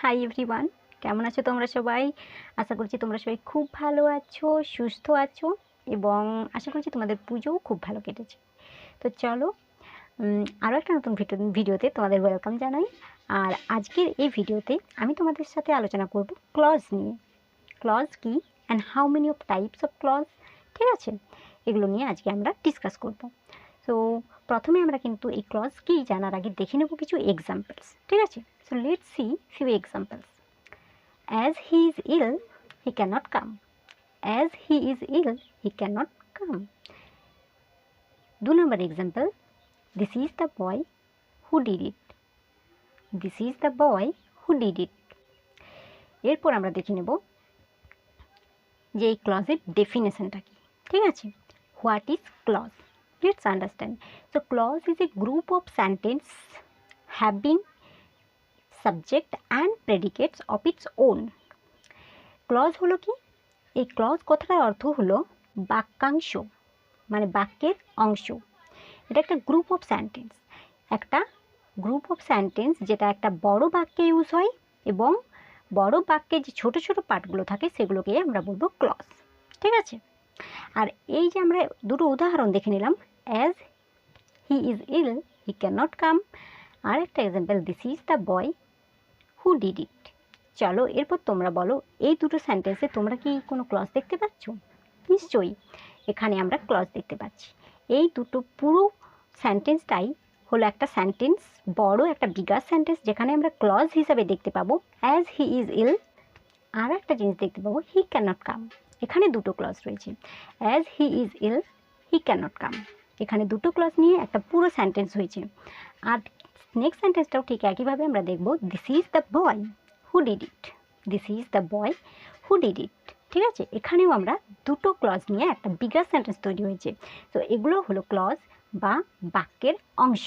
Hi everyone কেমন আছো তোমরা সবাই? আশা করছি তোমরা সবাই খুব ভালো আছো, সুস্থ আছো এবং আশা করছি তোমাদের পুজোও খুব ভালো কেটেছে। তো চলো আরও একটা নতুন ভিডিও, ভিডিওতে তোমাদের ওয়েলকাম জানাই। আর আজকের এই ভিডিওতে আমি তোমাদের সাথে আলোচনা করব ক্লজ নিয়ে। ক্লজ কি and how many of types of clause ঠিক আছে? এগুলো নিয়ে আজকে আমরা ডিসকাস করব। তো প্রথমে আমরা কিন্তু এই ক্লজ কি জানার আগে দেখে নেব কিছু এক্সাম্পলস ঠিক আছে? So let see few examples as he is ill he can not come as he is ill he can not come দু number example this is the boy who did it this is the boy who did it এরপর আমরা দেখে নেব যে এই ক্লজের ডেফিনেশনটা কি, ঠিক আছে? What is clause let's understand so clause is a group of sentence having subject and predicates of its own clause হলো কি? এই ক্লজ কথাটার অর্থ হলো বাক্যাংশ মানে বাক্যের অংশ। এটা একটা গ্রুপ অফ সেন্টেন্স একটা গ্রুপ অফ সেন্টেন্স যেটা একটা বড় বাক্যে ইউজ হয় এবং বড় বাক্যে যে ছোট ছোট পার্টগুলো থাকে সেগুলোকে আমরা বলব ক্লজ ঠিক আছে? আর এই যে আমরা দুটো উদাহরণ দেখে নিলাম as he is ill he can not come আর একটা example this is the boy who did it চলো, এরপর তোমরা বলো, এই দুটো সেন্টেন্সে তোমরা কি কোনো ক্লজ দেখতে পাচ্ছ? নিশ্চয়ই, এখানে আমরা ক্লজ দেখতে পাচ্ছি। এই দুটো পুরো সেন্টেন্সটাই হলো একটা সেন্টেন্স বড় একটা বিগার সেন্টেন্স যেখানে আমরা ক্লজ হিসাবে দেখতে পাবো অ্যাজ হি ইজ ইল আর একটা জিনিস দেখতে পাবো হি ক্যানট কাম এখানে দুটো ক্লজ রয়েছে। As he is ill he can't come এখানে দুটো ক্লজ নিয়ে একটা পুরো সেন্টেন্স হয়েছে। আর নেক্সট সেন্টেন্সটাও ঠিক একইভাবে আমরা দেখব this is the boy who did it this is the boy who did it ঠিক আছে? এখানেও আমরা দুটো ক্লজ নিয়ে একটা বিগার সেন্টেন্স তৈরি হয়েছে। তো এগুলো হলো ক্লজ বা বাক্যের অংশ।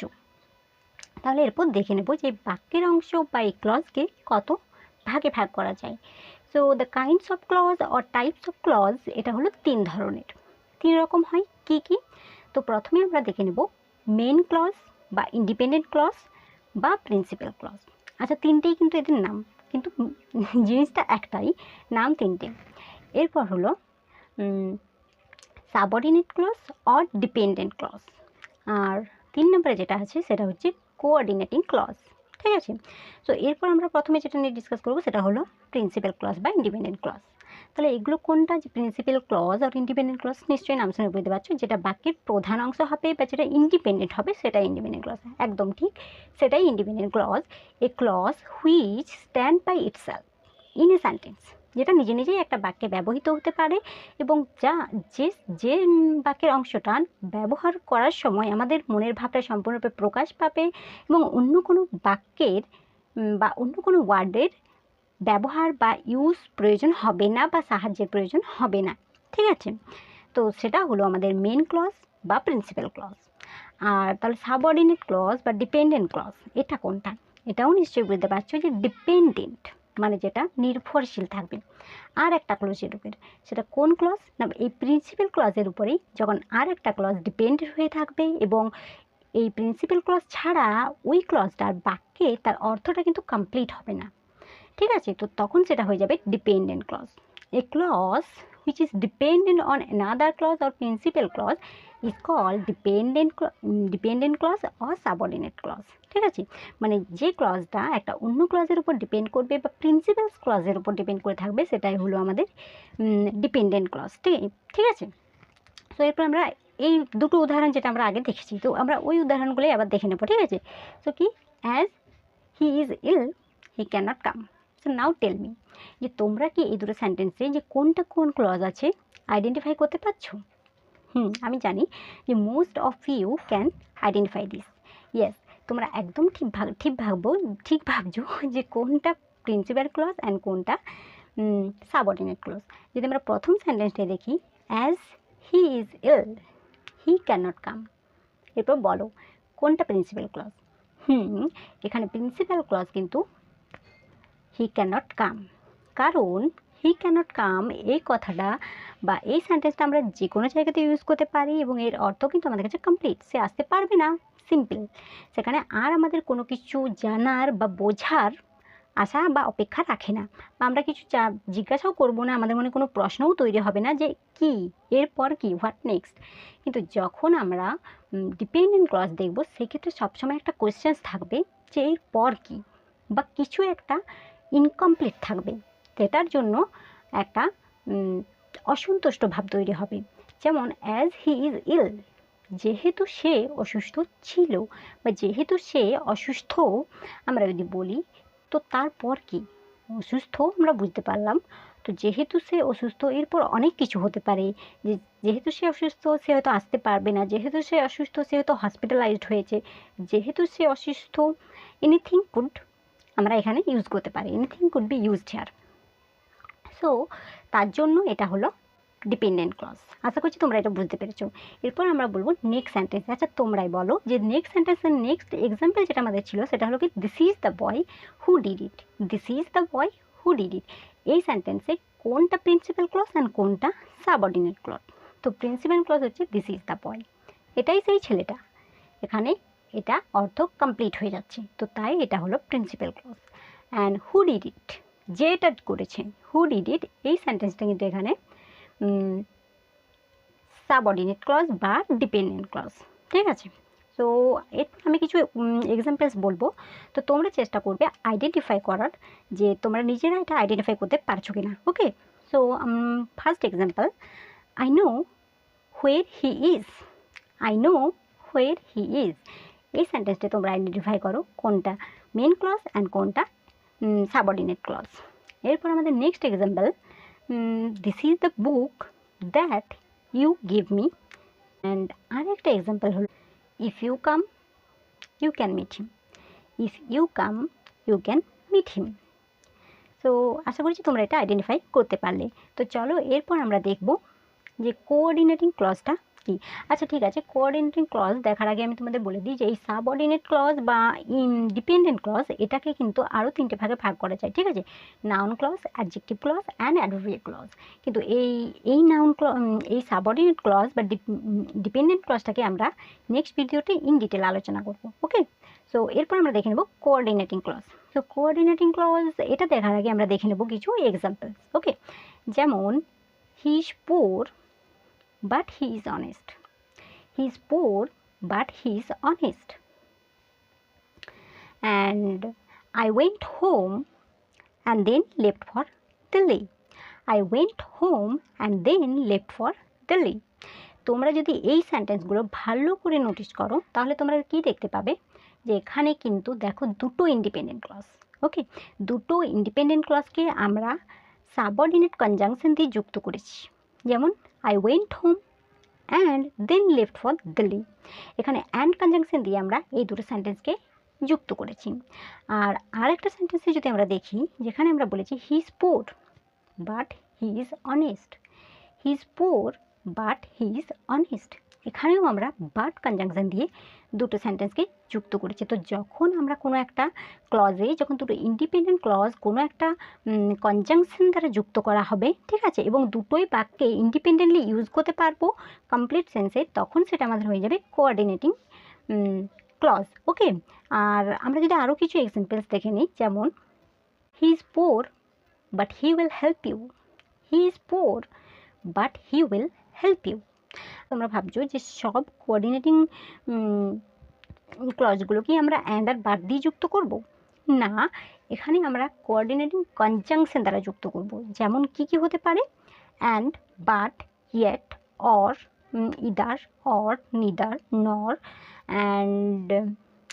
তাহলে এরপর দেখে নেব যে বাক্যের অংশ বা এই ক্লজকে কত ভাগে ভাগ করা যায়। So the kinds of clause or types of clause এটা হলো তিন ধরনের। তিন রকম হয়। কি কি? তো প্রথমে আমরা দেখে নেব মেন ক্লজ বা ইন্ডিপেন্ডেন্ট ক্লজ বা প্রিন্সিপাল ক্লজ আচ্ছা তিনটেই কিন্তু এদের নাম, কিন্তু জিনিসটা একটাই, নাম তিনটে। এরপর হলো subordinate clause or dependent clause আর তিন নম্বরে যেটা আছে, সেটা হচ্ছে কোঅর্ডিনেটিং ক্লজ ঠিক আছে? তো এরপর আমরা প্রথমে যেটা নিয়ে ডিসকাস করব, সেটা হলো প্রিন্সিপাল ক্লজ বা ইন্ডিপেন্ডেন্ট ক্লজ তাহলে এগুলো কোনটা? যে প্রিন্সিপাল ক্লজ আর ইন্ডিপেন্ডেন্ট ক্লজ নিশ্চয়ই নাম শুনে বুঝতে পারছ। যেটা বাক্যের প্রধান অংশ হবে বা যেটা ইন্ডিপেন্ডেন্ট হবে সেটা ইন্ডিপেন্ডেন্ট ক্লজ একদম ঠিক, সেটাই independent clause a clause which stand by itself in a sentence যেটা নিজে নিজেই একটা বাক্যে ব্যবহৃত হতে পারে এবং যা যে যে বাক্যের অংশটা ব্যবহার করার সময় আমাদের মনের ভাবটা সম্পূর্ণরূপে প্রকাশ পাবে এবং অন্য কোনো বাক্যের বা অন্য কোনো ওয়ার্ডের ব্যবহার বা ইউজ প্রয়োজন হবে না বা সাহায্যের প্রয়োজন হবে না। ঠিক আছে? তো সেটা হলো আমাদের মেন ক্লজ বা প্রিন্সিপাল ক্লজ আর তাহলে সাবঅর্ডিনেট ক্লজ বা ডিপেন্ডেন্ট ক্লজ এটা কোনটা? এটাও নিশ্চয়ই বুঝতে পারছ যে ডিপেন্ডেন্ট মানে যেটা নির্ভরশীল থাকবে। আর একটা ক্লজের উপরে সেটা কোন ক্লজ না, এই প্রিন্সিপাল ক্লজের উপরেই যখন আর একটা ক্লজ ডিপেন্ডেন্ট হয়ে থাকবে এবং এই প্রিন্সিপাল ক্লজ ছাড়া ওই ক্লজটার বাক্যে তার অর্থটা কিন্তু কমপ্লিট হবে না। ঠিক আছে? তো তখন সেটা হয়ে যাবে dependent clause a clause which is dependent on another clause or principal clause is call dependent dependent clause or subordinate clause ঠিক আছে? মানে যে ক্লজটা একটা অন্য ক্লজের উপর ডিপেন্ড করবে বা প্রিন্সিপাল ক্লজের উপর ডিপেন্ড করে থাকবে, সেটাই হলো আমাদের ডিপেন্ডেন্ট ক্লজ ঠিক ঠিক আছে? তো এরপর আমরা এই দুটো উদাহরণ যেটা আমরা আগে দেখেছি, তো আমরা ওই উদাহরণগুলোই আবার দেখে নেব, ঠিক আছে? তো কি? As he is ill he can't come so now tell me যে তোমরা কি এই দুটো সেন্টেন্সে যে কোনটা কোন ক্লজ আছে আইডেন্টিফাই করতে পারছ? হুম, আমি জানি যে most of you can identify this yes তোমরা একদম ঠিক ভাব ঠিক ভাববো ঠিক ভাবছ যে কোনটা প্রিন্সিপাল ক্লজ অ্যান্ড কোনটা সাবঅর্ডিনেট ক্লজ যদি আমরা প্রথম সেন্টেন্সটা দেখি as he is ill he can not come এরপর বলো, কোনটা প্রিন্সিপাল ক্লজ হুম, এখানে প্রিন্সিপাল ক্লজ কিন্তু হি ক্যানট কাম কারণ হি ক্যানট কাম এই কথাটা বা এই সেন্টেন্সটা আমরা যে কোনো জায়গাতে ইউজ করতে পারি এবং এর অর্থ কিন্তু আমাদের কাছে কমপ্লিট সে আসতে পারবে না। সিম্পল সেখানে আর আমাদের কোনো কিছু জানার বা বোঝার আশা বা অপেক্ষা রাখে না। বা আমরা কিছু চা, জিজ্ঞাসাও করব না, আমাদের মনে কোনো প্রশ্নও তৈরি হবে না যে কি, এরপর কি হোয়াট নেক্সট কিন্তু যখন আমরা ডিপেন্ডেন্ট ক্লজ দেখব, সেক্ষেত্রে সবসময় একটা কোয়েশ্চেন্স থাকবে যে এরপর কি? বা কিছু একটা ইনকমপ্লিট থাকবে। সেটার জন্য একটা অসন্তুষ্ট ভাব তৈরি হবে। যেমন অ্যাজ হি ইজ ইল যেহেতু সে অসুস্থ ছিল বা যেহেতু সে অসুস্থ, আমরা যদি বলি, তো তারপর কি? অসুস্থ আমরা বুঝতে পারলাম। তো যেহেতু সে অসুস্থ, এরপর অনেক কিছু হতে পারে। যে, যেহেতু সে অসুস্থ, সে হয়তো আসতে পারবে না। যেহেতু সে অসুস্থ, সে হয়তো হসপিটালাইজড হয়েছে। যেহেতু সে অসুস্থ এনিথিং কুড আমরা এখানে ইউজ করতে পারি। Anything could be used here so তার জন্য এটা হলো ডিপেন্ডেন্ট ক্লজ আশা করছি তোমরা এটা বুঝতে পেরেছ। এরপর আমরা বলব নেক্সট সেন্টেন্স আচ্ছা তোমরাই বলো যে নেক্সট সেন্টেন্সের নেক্সট এক্সাম্পল যেটা আমাদের ছিল, সেটা হলো কি this is the boy who did it this is the boy who did it এই সেন্টেন্সে কোনটা প্রিন্সিপাল ক্লজ অ্যান্ড কোনটা সাবঅর্ডিনেট ক্লজ তো প্রিন্সিপাল ক্লজ হচ্ছে দিস ইজ দ্য বয় এটাই সেই ছেলেটা। এখানে এটা অর্থ কমপ্লিট হয়ে যাচ্ছে। তো তাই এটা হলো principal clause and who did it যে এটা করেছে হু ডিড ইট এই সেন্টেন্সটা কিন্তু এখানে সাবঅর্ডিনেট ক্লজ বা ডিপেন্ডেন্ট ক্লজ ঠিক আছে? তো এরপর আমি কিছু এক্সাম্পলস বলব। তো তোমরা চেষ্টা করবে আইডেন্টিফাই করার যে তোমরা নিজেরা এটা আইডেন্টিফাই করতে পারছ কিনা okay so first example I know where he is I know where he is এই সেন্টেন্সটা তোমরা আইডেন্টিফাই করো, কোনটা মেন ক্লজ অ্যান্ড কোনটা সাবঅর্ডিনেট ক্লজ এরপর আমাদের next example this is the book that you give me and আরেকটা example হলো if you come you can meet him if you come you can meet him so আশা করছি তোমরা এটা identify করতে পারলে। তো চলো, এরপর আমরা দেখব যে কোঅর্ডিনেটিং ক্লজটা কি? আচ্ছা ঠিক আছে। কোঅর্ডিনেটিং ক্লজ দেখার আগে আমি তোমাদের বলে দিই যে এই সাবঅর্ডিনেট ক্লজ বা ডিপেন্ডেন্ট ক্লজ এটাকে কিন্তু আরও তিনটে ভাগে ভাগ করা যায়, ঠিক আছে? Noun clause adjective clause and adverbial clause কিন্তু এই এই নাউন এই সাবঅর্ডিনেট ক্লজ বা ডিপেন্ডেন্ট ক্লজটাকে আমরা নেক্সট ভিডিওতে ইন ডিটেল আলোচনা করব ওকে সো এরপর আমরা দেখে নেব coordinating clause so coordinating clause এটা দেখার আগে আমরা দেখে নেব কিছু এক্সাম্পলস ওকে যেমন he is poor but he is honest. He is poor, but he is honest. And I went home and then left for Delhi. I went home and then left for Delhi. তোমরা যদি এই সেন্টেন্সগুলো ভালো করে notice করো তাহলে তোমরা কি দেখতে পাবে যে এখানে কিন্তু দেখো দুটো ইন্ডিপেন্ডেন্ট ক্লাস ওকে দুটো ইন্ডিপেন্ডেন্ট ক্লাসকে আমরা সাবঅর্ডিনেট কনজাংশন দিয়ে যুক্ত করেছি যেমন I went home and then left for Delhi এখানে অ্যান্ড কনজাংশন দিয়ে আমরা এই দুটো সেন্টেন্সকে যুক্ত করেছি। আর আরেকটা সেন্টেন্সে যদি আমরা দেখি, যেখানে আমরা বলেছি he is poor but he is honest he is poor but he is honest এখানেও আমরা বাট কনজাংশন দিয়ে দুটো সেন্টেন্সকে যুক্ত করেছি। তো যখন আমরা কোনো একটা ক্লজে যখন দুটো ইন্ডিপেন্ডেন্ট ক্লজ কোনো একটা কনজাংশন দ্বারা যুক্ত করা হবে, ঠিক আছে? এবং দুটোই বাক্যে ইন্ডিপেন্ডেন্টলি ইউজ করতে পারব কমপ্লিট সেন্সে তখন সেটা আমাদের হয়ে যাবে কোঅর্ডিনেটিং ক্লজ ওকে আর আমরা যদি আরও কিছু এক্সাম্পলস দেখে নিই, যেমন he is poor but he will help you he is poor but he will help you তোমরা ভাবছ যে সব কোঅর্ডিনেটিং ক্লজগুলোকে আমরা অ্যান্ড আর বাদ দিয়ে যুক্ত করব? না, এখানে আমরা কোঅর্ডিনেটিং কনজাংশন দ্বারা যুক্ত করব। যেমন কি কি হতে পারে? And but yet or either or neither nor and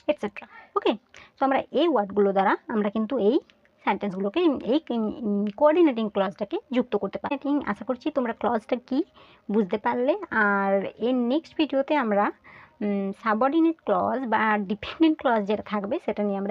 etcetera okay তো আমরা এই ওয়ার্ডগুলো দ্বারা আমরা কিন্তু এই সেন্টেন্সগুলোকে এই কোঅর্ডিনেটিং ক্লজটাকে যুক্ত করতে পারি। আশা করছি তোমরা ক্লজটা কি বুঝতে পারলে। আর এর নেক্সট ভিডিওতে আমরা সাবঅর্ডিনেট ক্লজ বা ডিপেন্ডেন্ট ক্লজ যেটা থাকবে, সেটা নিয়ে আমরা